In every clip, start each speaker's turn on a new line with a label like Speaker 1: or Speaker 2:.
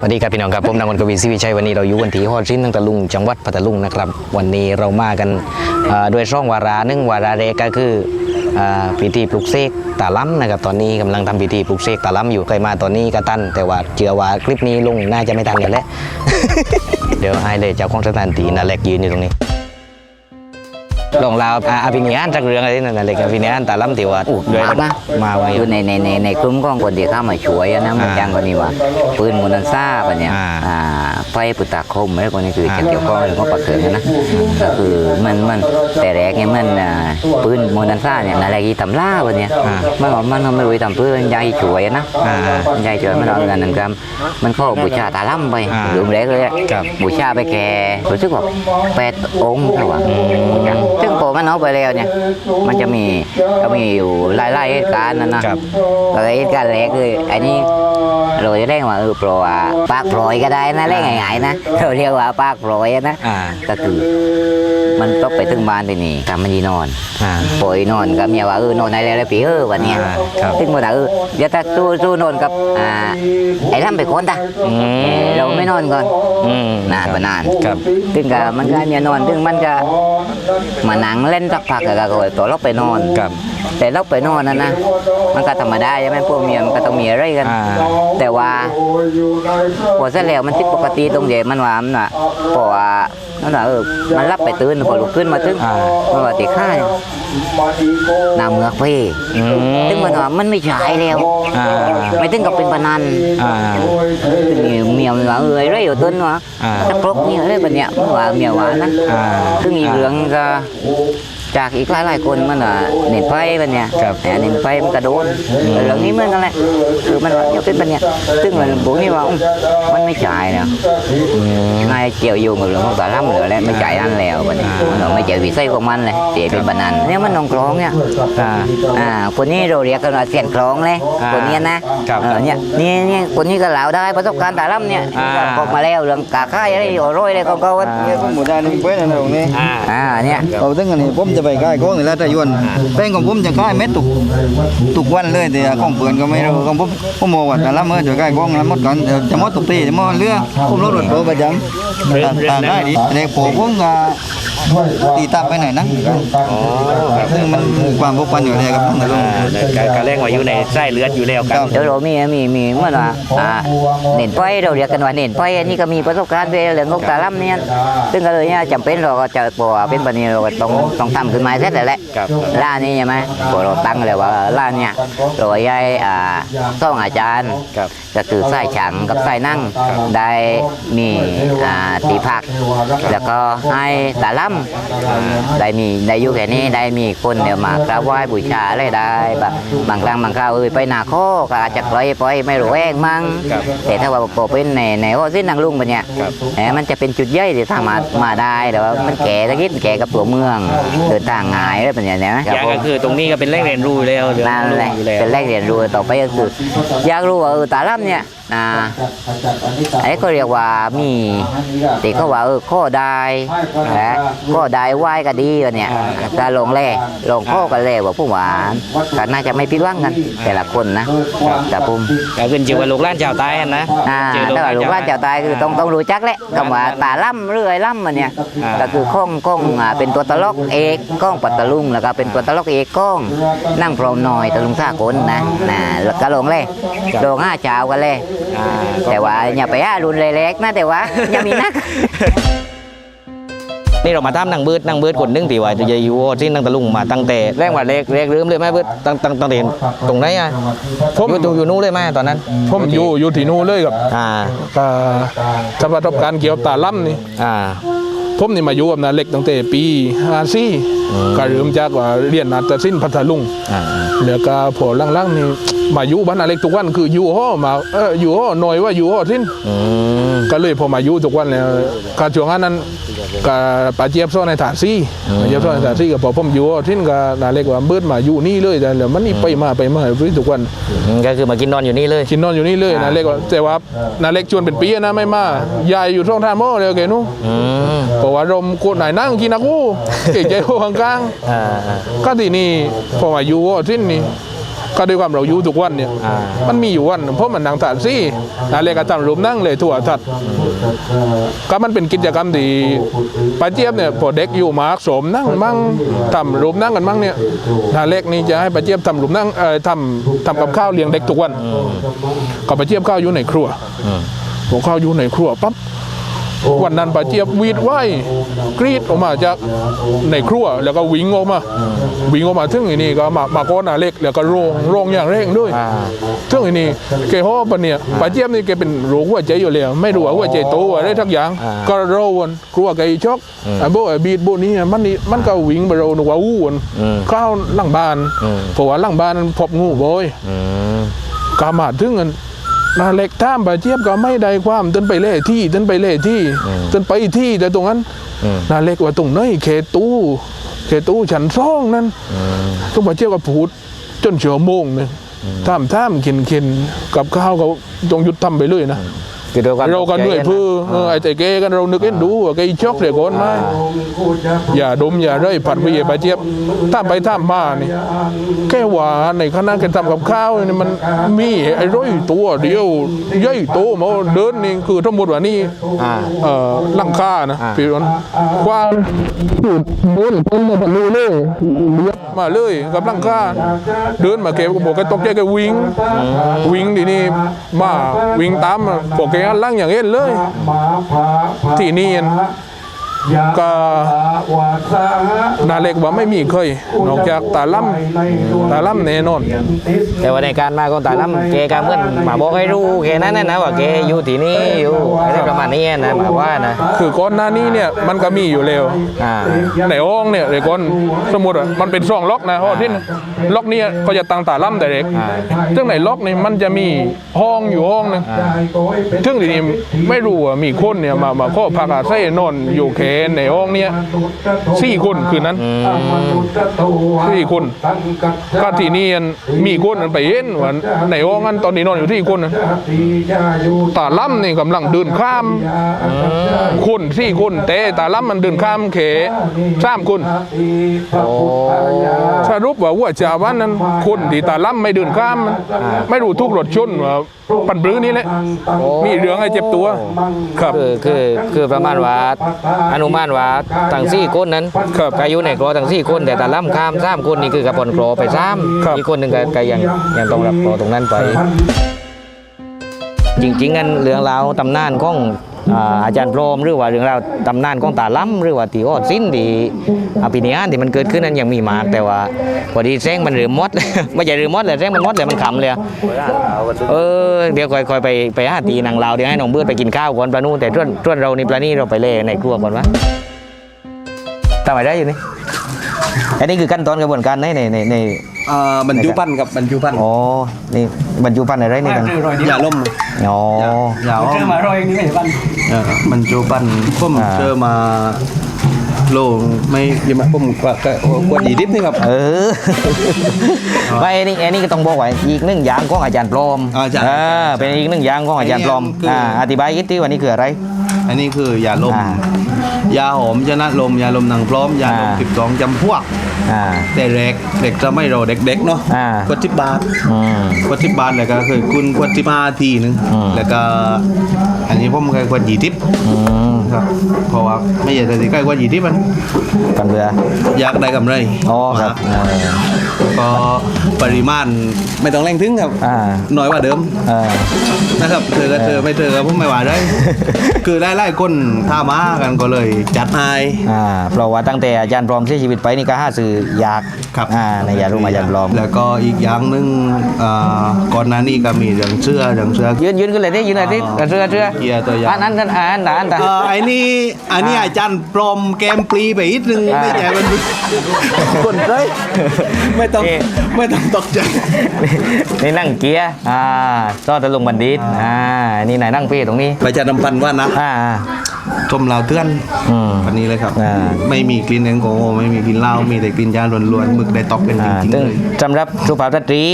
Speaker 1: สวัสดีครับพี่น้องครับผมนางวันกวีศรีวิชัยวันนี้เราอยู่วันที่ฮอดชิ้นตั้งตะลุงจังหวัดพัทลุงนะครับวันนี้เรามากันด้วยช่องวาระหนึ่งวาระแรกก็คือพิธีปลุกเสกตาล้ำนะครับตอนนี้กำลังทำพิธีปลุกเสกตาล้ำอยู่ใครมาตอนนี้ก็ตันแต่ว่าเชื่อว่าคลิปนี้ลงน่าจะไม่ทันกันแล้วเดี๋ยวให้เลยเจ้าของสถานที่นาเล็กยืนอยู่ตรงนี้ ลองลาวอะอภินิหารจากเรื่องอะไรนั่นนาเล็กอภินิหารตาล้ำที่ว่า
Speaker 2: อู้
Speaker 1: ด้วย
Speaker 2: มาปะ
Speaker 1: มาวัน
Speaker 2: อยู่ในในในในกลุ่มของคนที่เข้ามาช่วยอะนะมัน
Speaker 1: อ่า
Speaker 2: จังคนนี้ว่าปืนมูนันซ่าปะเนี่ย
Speaker 1: อ่า
Speaker 2: อ่าไฟปุตตาคมอะไรพวกนี้คือ
Speaker 1: อ่า
Speaker 2: จะเกี่ยวข้องเรื่องของปากเกิดนะก็คือมันมันแต่แรกเนี่ยมันอ่าปืนมูนันซ่าเนี่ยนั่นแหละที่ทำล่าปะเนี่ย
Speaker 1: อ่า
Speaker 2: มันบอกมันไม่รู้ทำปืนยายช่วยนะ
Speaker 1: อ่า
Speaker 2: ยายช่วยมันเอาเงินนั่นครับมันเข้าบูชาตาล่ำไป
Speaker 1: อ่า
Speaker 2: ลืมแรกเลยอะ
Speaker 1: ครับ
Speaker 2: บูชาไปแค่รู้สึกว่าแปดองค์เท่าไหร่ซึ่งพอ มันเอาไปแล้วเนี่ย มันจะมีก็มีอยู่หลายๆเหตุการณ์นะนะครับแล้วก็เหตุการณ์แรกคืออันนี้เราจะเรียกว่าเออโปรอะปากโปรยก็ได้นะเรียกง่ายๆนะเราเรียกว่าปากโปรยอะนะ
Speaker 1: อ่า
Speaker 2: ก็คือ มันต้องไปถึงบ้านไปนี่ทำมันยีนอน
Speaker 1: อ่า
Speaker 2: ปล่อยนอนกับเมียว่าเออนอนได้แล้วแล้วปีเออวันเนี้ย
Speaker 1: อ่าครับ
Speaker 2: ซึ่งมันว่าเออเดี๋ยวถ้าสู้สู้นอนกับอ่าไอ้ล่ำไปคนตา
Speaker 1: อืม
Speaker 2: เราไม่นอนก่อน
Speaker 1: อืม
Speaker 2: นานกว่านาน
Speaker 1: ครับ
Speaker 2: ถึงกับมันก็เนี่ยนอนถึงมันก็มานั่งเล่นสักพักก็ก็ตัวเราไปนอน
Speaker 1: ครับ
Speaker 2: แต่เราไปนอนนะนะมันก็ธรรมดาใช่ไหมพวกเมียมันก็ต้องมีอะไรกัน
Speaker 1: อ่า
Speaker 2: แต่ว่าพอเสร็จแล้วมันผิดปกติตรงเดียมันว่ามันว่าเพราะว่านั่นน่ะเออมันรับไปตื่นพอลุกขึ้นมาถึง
Speaker 1: อ่า
Speaker 2: มันว่าตีข้าเนี่ย น้ำเมือกพี่
Speaker 1: อืม
Speaker 2: ถึงมันว่ามันไม่ใช่แล้ว
Speaker 1: อ่า
Speaker 2: ไม่ถึงกับเป็นพนัน
Speaker 1: อ่า
Speaker 2: ถึงเมียมันว่าเออไรอยู่ต้นวะ
Speaker 1: อ่า
Speaker 2: ถ้าครบนี่อะไรแบบเนี้ยมันว่าเมียว่านะ
Speaker 1: อ่า
Speaker 2: ซึ่งอีกเรื่องก็ จากอีกหลายหลายๆคนมันว่าเน็ตไฟมันเนี่ย
Speaker 1: ครับ
Speaker 2: แต่เน็ตไฟมันกระโดนแต่เรื่องนี้เหมือนกันแหละคือมันว่าเดี๋ยวเป็นแบบเนี้ยซึ่งมันพวกนี้ว่าอืมมันไม่จ่ายนะนายเกี่ยวโยงกับเรื่องของสารล่ำเหลือแล้วไม่จ่ายนั่นแล้วบัดนี้มันว่าไม่จ่ายวิสัยของมันเลยเสียเป็นบันนันเนี่ยมันนองกรองเนี่ย
Speaker 1: อ่า
Speaker 2: อ่าคนนี้เราเรียกกันว่าเสียนคลองเลย
Speaker 1: อ่า
Speaker 2: คนนี้นะครับเออเนี่ยนี่นี่คนนี้ก็เหลาได้ประสบการณ์ตาล่ำเนี่ย
Speaker 1: อ่า
Speaker 2: พกมาแล้วเรื่องกาค่ายอะไรโอ้ร้อยเลยเขาเขา
Speaker 3: เนี่ยผมหมดได้นี่เป้นะตรงนี้
Speaker 1: อ่า
Speaker 2: อ่าเนี่ย
Speaker 3: เราถึงอันนี้ผมจะไปใกล้กล้องนี่แล้วแต่ยวนแป้งของผมจะใกล้เม็ดตุกตุกวันเลยแต่ของเปื่อนก็ไม่รู้ของผมผมบอกว่าแต่ละเมื่อจะใกล้กล้องแล้วหมดก่อนเดี๋ยวจะหมดตุกตีจะหมดเรือผมรถรถโตประจำตามตามได้ดิเด็กผมผมก็ ตีตับไปไหนนะซึ่งมันความพกพันอยู่เลยครับแต่ลง
Speaker 1: การการแรงว่าอยู่ในไส้เลือดอยู่แล้วกัน
Speaker 3: ครับ
Speaker 2: เดี๋ยวเรามีมีมีเมื่อว่าอ่าเน้นไฟเราเรียกกันว่าเน้นไฟอันนี้ก็มีประสบการณ์ด้วยเรื่องของตาล่ำเนี่ยซึ่งก็เลยเนี่ยจำเป็นเราก็จะบอกว่าเป็นปัญญาเราก็ต้องต้องทำขึ้นมาเสร็จแล้วแหละ
Speaker 1: ครับ
Speaker 2: ร้านนี้ใช่ไหมพอเราตั้งเลยว่าร้านเนี่ยเราย้ายอ่าต้องอาจารย์
Speaker 1: ครับ
Speaker 2: ก็คือไส้ฉังกับไส้นั่งได้มีอ่าตีผัก แล้วก็ให้ตาล่ำได้มีได้อยู่แค่นี้ได้มีคนเดี๋ยวมากราบไหว้บูชาอะไรได้แบบบางครั้งบางคราวเอ้ยไปนาข้อก็อาจจะปล่อยปล่อยไม่รู้เองมั้ง
Speaker 1: ครับ
Speaker 2: แต่ถ้าว่าพอเป็นในในโอ้สิ้นนางลุงปะเนี่ย
Speaker 1: ครับ
Speaker 2: แหมมันจะเป็นจุดย่อยที่สามารถมาได้แต่ว่ามันแก่ตะกี้แก่กับตัวเมืองเดินทางง่ายอะไรแบบเนี้ยนะ
Speaker 1: อย่างก็คือตรงนี้ก็เป็นแหล่งเรียนรู้อยู่แล้วเรื่อง
Speaker 2: นั่น
Speaker 1: ลูก
Speaker 2: แหละ
Speaker 1: อยู่แล้ว
Speaker 2: เป็นแรกเรียนรู้ต่อไปก็คืออยากรู้ว่าเออตาล่ำเนี่ย นะไอ้ก็เรียกว่ามีติเขาว่าเออข้อได้นะข้อได้ไหวก็ดีวะเนี่ยถ้าลงแร่ลงข้อกันแร่ว่าผู้หวานก็น่าจะไม่พิดหวังกัน แต่ละคนนะแต่ปุ่ม
Speaker 1: ก็ขึ้นชื่อว่าลูกหล้านชาวใต้นะ
Speaker 2: อ่า
Speaker 1: เจอ
Speaker 2: ถ้าว่าลูกว่าเจ้าตายคือต้องต้องรู้จักแหละคำว่าตาล่ำหรือไอ้ล่ำมันเนี่ย
Speaker 1: อ่า
Speaker 2: ก็คือข้องข้องอ่าเป็นตัวตลกเอกก้องปัตตะลุงแล้วก็เป็นตัวตลกเอกก้องนั่งพรอมหน่อยตะลุงท่ากลนะนะแล้วก็ลงเลยลงห้าเจ้ากันเลย
Speaker 1: อ่า
Speaker 2: แต่ว่าอย่าไปห้ารุนเล็กๆนะแต่ว่าอย่ามีนัก
Speaker 1: นี่เรามาทำนางเบิดนางเบิดคนหนึงที่ว่าจะอยู่ที่นางตะลุงมาตั้งแต่แรงว่าเล็กเล็กลืมเลยไหมเบิดตั้งตั้งตั้งแต่ตรงไหนอะ
Speaker 4: ผม
Speaker 1: อยู่ตรงอยู่นู้นเลยไหมตอนนั้น
Speaker 4: ผมอยู่อยู่ที่นู่นเลยกับ
Speaker 1: อ่า
Speaker 4: ก็จากประสบการณ์เกี่ยวกับตาล่ำนี่
Speaker 1: อ่า
Speaker 4: ผมนี่มาอยู่กับนาเล็กตั้งแต่ปี54ก็เริ่มจากว่าเรียนนาฏศิลป์พัทลุง
Speaker 1: อ่า
Speaker 4: แล้วก็พอหลังๆนี่มาอยู่บ้านนาเล็กทุกวันคืออยู่ห้อมาเอออยู่ห้อหน่อยว่าอยู่ห้อสิ้น
Speaker 1: อืม
Speaker 4: ก็เลยพอมาอยู่ทุกวันแล้วก็ช่วงนั้นก็ปาเจี๊ยบซ่อนในฐานซี่ปาเจี๊ยบซ่อนในฐานซี่ก็พอผมอยู่ห้อสิ้นก็นาเล็กว่าเบิดมาอยู่นี่เลยแต่แล้วมันนี่ไปมาไปมาไปทุกวัน
Speaker 1: อืมก็คือมากินนอนอยู่นี่เลย
Speaker 4: กินนอนอยู่นี่เลยนาเล็กว่าแต่ว่านาเล็กชวนเป็นปีนะไม่มายายอยู่ช่องทางหม้อเลยโอเคนู้
Speaker 1: อืม
Speaker 4: เพราะว่ารมโคตรไหนนั่งกินนะกูเก่งใจโคข้าง
Speaker 1: อ่าอ่า
Speaker 4: ๆก็ทีนี่พอมาอยู่ว่าทิ้นนี่ก็ด้วยความเราอยู่ทุกวันเนี่ย
Speaker 1: อ่า
Speaker 4: มันมีอยู่วันเพราะมันหนังถ่านซี่นาเลกก็ทำรูปนั่งเลยทั่วทัดก็มันเป็นกิจกรรมที่ป้าเจี๊ยบเนี่ยพอเด็กอยู่มาร์กสมนั่งมั่งทำรูปนั่งกันมั่งเนี่ยนาเล็กนี่จะให้ป้าเจี๊ยบทำรูปนั่งเอ่อทำทำกับข้าวเลี้ยงเด็กทุกวันก็ป้าเจี๊ยบข้าวอยู่ในครัว ผมข้าวอยู่ในครัวปั๊บ วันนั้นป้าเจี๊ยบวีดไหวกรีดออกมาจากในครัวแล้วก็วิ่งออกมาวิ่งออกมาถึงไอ้นี่ก็มามาก้อนนาเล็กแล้วก็โรงโรงอย่างเร่งด้วย
Speaker 1: อ่า
Speaker 4: ถึงไอ้นี่แกฮอปะเนี่ยป้าเจี๊ยบนี่แกเป็นโรคหัวใจอยู่แล้วไม่รู้ว่าหัวใจโตอะไรทักอย่าง
Speaker 1: อ่า
Speaker 4: ก็โรวนกลัวแกอีช็อกไอ้โบไอ้บีดโบนี้มันนี่มันก็วิ่งไปโรนกว่าอู้วน
Speaker 1: อืม
Speaker 4: เข้าวหลังบ้าน
Speaker 1: อืม
Speaker 4: เพราะว่าหลังบ้านนั้นพบงูบ่อย
Speaker 1: อืม
Speaker 4: กามาถึงกัน นาเล็กท่ามป้าเจี๊ยบก็ไม่ได้ความจนไปเล่ที่จนไปเล่ที่จนไปที่แต่ตรงนั้น
Speaker 1: อืม
Speaker 4: นาเล็กว่าตรงไหนเขตตู้เขตตู้ฉันซ่องนั้นทุกมาเที่ยวกับพูดจนชั่วโมงหนึงท่ามท่ามกินกินกับข้าวก็จงหยุดทำไปเลยนะ
Speaker 1: คือด้วยความ
Speaker 4: เรากันด้วยเพื่อเออไอ้แต่แกกันเรานึกเอ็นดูว่าแกอีช็อกเสียก่อนไหมอย่าดมอย่าเร่ยผัดไปเหยียบไปเจี๊ยบท่ามไปท่ามมานี่แค่ว่าในคณะแกทำกับข้าวนี่มันมีไอ้ร้อยตัวเดียวย่อยโตมาเดินนี่คือทั้งหมดว่านี่
Speaker 1: อ่า
Speaker 4: เอ่อลังค่านะ
Speaker 1: อ่า
Speaker 4: ปีนั้นกว้างสุดบนต้นมาบรรลุเลยเลี้ยมาเลยกับลังค่าเดินมาเก็บก็บอกแกตกใจแกวิ่งวิ่งทีนี่มาวิ่งตามมาบอกแกหันหลังอย่างเงี้ยเลย ที่นี่ ก็นาเล็กว่าไม่มีเคย นอกจากตาล่ำตาล่ำแน่นอน
Speaker 1: แต่ว่าในการมาของตาล้ำแกก็เหมือนมาบอกให้รู้แค่นั้นนะนะว่าแกอยู่ที่นี่อยู่อะไรประมาณนี้นะหมายว่านะ
Speaker 4: คือก่อนหน้านี้เนี่ยมันก็มีอยู่แล้ว
Speaker 1: อ่า
Speaker 4: ในห้องเนี่ยเด็กคนสมมติอะมันเป็นช่องล็อกนะห้องที่ล็อกเนี่ยก็จะตั้งตาล่ำแต่เด็ก
Speaker 1: อ่า
Speaker 4: ซึ่งในล็อกนี่มันจะมีห้องอยู่ห้องหนึงซึ่งทีนี้ไม่รู้ว่ามีคนเนี่ยมามาข้อพักอาศัยนอนอยู่แค่ในห้องเนี่ยสี่คนคืนนั้นสี่คนก็ที่นี่มีคนมันไปเห็นว่าในห้องนั้นตอนนี้นอนอยู่ที่คนน่ะตาล่ำนี่กำลังเดินข้ามคนสี่คนแต่ตาล่ำมันเดินข้ามเขสามคนส รุปว่าว่าจาวันนั้นคนที่ตาล่ำไม่เดินข้ามมันไม่รู้ทุกรถชนว่าปันปรื้อนี่แหละมีเรื่องให้เจ็บตัวครับ
Speaker 1: คือคือคือประมาณว่าอนุมานว่าทั้งสี่คนนั้น
Speaker 4: ครับ
Speaker 1: ก็อยู่ในกรอทั้งสี่คนแต่ตาล้ำข้ามสามคนนี่คือกระปนกรอไปสาม
Speaker 4: ครับ
Speaker 1: อีกคนหนึ่งก็ก็ยังยังต้องรับกรอตรงนั้นไป จริงๆกันเรื่องราวตำนานของ อาจารย์พรมหรือว่าเรื่องราวตำนานของตาล้ำหรือว่าตีออดสิ้นที่อภินิหารที่มันเกิดขึ้นนั้นยังมีมากแต่ว่าพอดีแซงมันหรือมด ไม่ใช่หรือมดเลยแซงมันมดเลยมันขำเลยเออเดี๋ยวค่อยๆไปไปหาตีนางลาวเดี๋ยวให้น้องเบือไปกินข้าวก่อนปลานูแต่ส่วนส่วนเรานี่ปลานี่เราไปเล่ในครัวก่อนวะทำไรได้อยู่นี่อันนี้คือขั้นตอนกระบวนการในในใน ใน
Speaker 3: อ่าบรรจุพันธ์กับบรรจุพันธ์
Speaker 1: อ๋อนี่บรรจุภัณฑ์อะไรนี่กัน
Speaker 3: อย่าล่ม
Speaker 1: อ๋อ
Speaker 3: อย่าอ้อม
Speaker 5: มารอยนี่ไม่บัน
Speaker 3: เออบรรจุพันธ์ผม
Speaker 1: อ่า
Speaker 3: เจอมาโลงไม่ยังไม่ผมกว่ากว่ากว่าดีดิบนี่ครับ
Speaker 1: เออไม่อันนี้อันนี้ก็ต้องบอกว่าอีกหนึ่งอย่างของอาจารย์ปลอม
Speaker 3: อาจารย์
Speaker 1: เออเป็นอีกหนึ่งอย่างของอาจารย์ปลอม
Speaker 3: อันนี้คืออ่
Speaker 1: อ่าอธิบายอีกทีว่านี่คืออะไร
Speaker 3: อันนี้คือยาลม
Speaker 1: อ่า
Speaker 3: ยาหอมชนะลม ยาลมหนังพร้อม ยาลม
Speaker 1: อ่า
Speaker 3: สิบสองจำพวก
Speaker 1: อ่า
Speaker 3: แต่เด็กเด็กจะไม่รอเด็กๆเนาะ
Speaker 1: อ่า
Speaker 3: กดทิบบาท
Speaker 1: อืม
Speaker 3: กดทิบบาทแล้วก็คือคุณกดทิบห้าทีหนึง
Speaker 1: อืม
Speaker 3: แล้วก็ อันนี้ผมเคยกดยี่ทิป
Speaker 1: อืม
Speaker 3: ครับเพราะว่าไม่ใช่แต่ที่ใกล้กว่ายี่ทิปมัน
Speaker 1: กันเบื่อ
Speaker 3: อยากได้กำไร
Speaker 1: อ๋อครับ
Speaker 3: อ่า ก็ปริมาณไม่ต้องแรงถึงครับ
Speaker 1: อ่า
Speaker 3: น้อยกว่าเดิม
Speaker 1: เออ
Speaker 3: นะครับเธอก็เธอไม่เธอก็ผมไม่ว่าได้ คือไล่ๆคนท่ามากันก็เลยจัดให้
Speaker 1: อ่าเพราะว่าตั้งแต่อาจารย์ปลอมเสียชีวิตไปนี่ก็ห้าสื่ออยาก
Speaker 3: ครับ
Speaker 1: อ่าในยารุ่มอาจารย์ปลอม
Speaker 3: แล้วก็อีกอย่างหนึ่งอ่าก่อนหน้านี้ก็มีเรื่องเสื้อเรื่องเสื้อ
Speaker 1: ยืนยืนขึ้นเลยดิยืนเลยดิ
Speaker 3: อ๋อ
Speaker 1: เชื่อเชื่อ
Speaker 3: เกียร์ตัวอย่าง
Speaker 1: อันนั้นอันนั้นอันนั้น
Speaker 3: เอ่อไอ้นี่อันนี้อาจารย์ปลอมแกมปลีไปอีกนึง
Speaker 1: อ่า
Speaker 3: ไม่ใช่มันคนเลยไม่ต้อง
Speaker 1: นี่
Speaker 3: ไม่ต้องตกใจ
Speaker 1: นี่นั่งเกียร์อ่าซอตะลุงบัณฑิตอ่านี่ไหนนั่งเป้ตรงนี้
Speaker 3: ประชาสัมพันธ์ว่านะ
Speaker 1: อ่า
Speaker 3: ชมเราวเตือน
Speaker 1: อืม
Speaker 3: อันนี้เลยครับ
Speaker 1: อ่า
Speaker 3: ไม่มีกลิ่นแอลกอฮอล์ไม่มีกลิ่นเหล้ามีแต่กลิ่นยาล้วนๆหมึกได้ตอกเป็นจ
Speaker 1: อ่า
Speaker 3: ริงๆ
Speaker 1: ซึ่ง
Speaker 3: เลย
Speaker 1: สำหรับสุภาพสตรี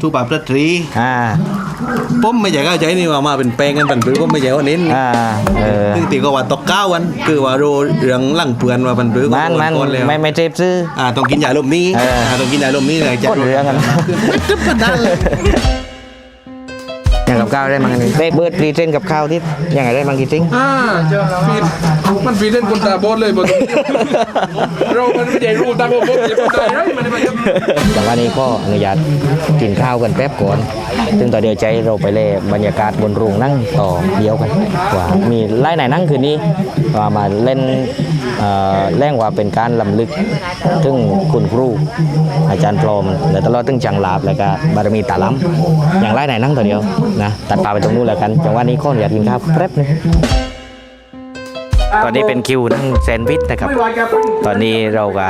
Speaker 3: ทุบแบบสตรี
Speaker 1: อ่า
Speaker 5: ผมไม่ใช่เข้าใจนี่ว่ามาเป็นแปลงกันเป็นปื้อผมไม่ใช่ว่าเน้น
Speaker 1: อ่าเออ
Speaker 5: ซึ่งตีก็ว่าตกเก้าวัน คือว่าโรเรื่องหลังเปือนว่าเป็นปื้อ
Speaker 1: มันมัน
Speaker 5: ก่อนแล้ว
Speaker 1: ไม่ไม่เจ็บซื้อ
Speaker 5: อ่าต้องกินยาลมนี้
Speaker 1: เอออ่า
Speaker 5: ต้องกินยาลมนี้เลยจะ
Speaker 1: กดเรื่องกัน
Speaker 5: ตึ๊บกันได้
Speaker 1: อย่างกับข้าวได้มั้งนี่ได้เบิร์ดพรีเซนต์กับข้าวที่ยังไงได้มั้งกี่จริง
Speaker 4: อ่าฟีดมันฟีดเล่นคนตาบอดเลยบอดเรามันไม่ใช่รู้ตาบอดจะพูดได้ไรมันไม่ใช่
Speaker 1: แต่ว่านี้ก็อนุญาตกินข้าวกันแป๊บก่อน ซึ่งต่อเดียวใจเราไปเล่บรรยากาศบนโรงนั่งต่อเดียวกันว่ามีไล่ไหนนั่งคืนนี้ว่ามาเล่นเอ่อ แรงว่าเป็นการลำลึกถึงคุณครูอาจารย์ปลอมและตลอดถึงจังหลาบแล้วก็บารมีตาล้ำอย่างไรไหนนั่งตัวเดียวนะตัดปลาไปตรงนู้นแล้วกันจังหวะนี้ข้ออนุญากกินข้าวแป๊บนึง ตอนนี้เป็นคิวนั่งแซนด์วิชนะครับ ตอนนี้เราก็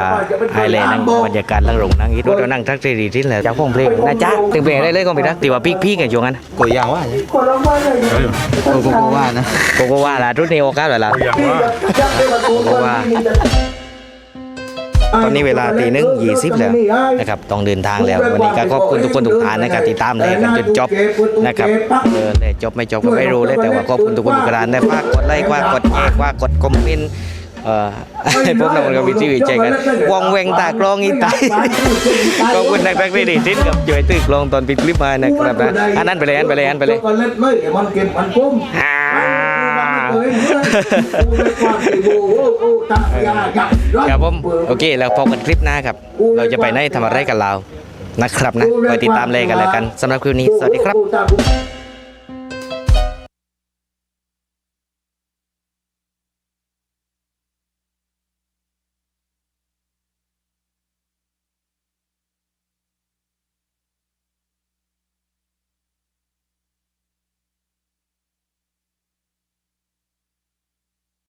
Speaker 1: ไฮไลท์นั่งบรรยากาศนั่งลงนั่งอีทเรานั่งทักซี่ดีที่แล้วจากห้องเพลงนะจ๊ะตึงเพลงได้เลยก็ไปนะตีว่าพีกพีกันช่วงนั้น
Speaker 5: กดยางว่า
Speaker 3: โกโกโกว่านะ
Speaker 1: โกโกว่าละรุ่นนี้โอกาสแล้วล่ะโกโกว่า ตอนนี้เวลาตีหนึ่งยี่สิบแล้วนะครับต้องเดินทางแล้ว วันนี้ก็ขอบคุณทุกคนทุกท่านนะครับติดตามเลยกันจนจบนะครับเออเลยจบไม่จบก็ไม่รู้เลยแต่ว่าขอบคุณทุกคนทุกท่านได้ฝากกดไลค์ฝากกดแชร์ฝากกดคอมเมนต์เอ่อให้พวกเรากับวิจิวิจัยกันวองแวงตากลองอีตายขอบคุณนักนักดีทิ้นกับจ่วยตึกลองตอนปิดคลิปมานะครับนะอันนั้นไปเลยอันไปเลยอันไปเลย
Speaker 6: ก็ เล่นเลยมันเก็บมันกุ้ม
Speaker 1: อ่าครับผมโอเคแล้วพบกันคลิปหน้าครับ เราจะไปไหนทำอะไรกันเรานะครับนะคอยติดตามเลยกันแล้วกันสำหรับคลิปนี้ สวัสดีครับ
Speaker 6: ครับ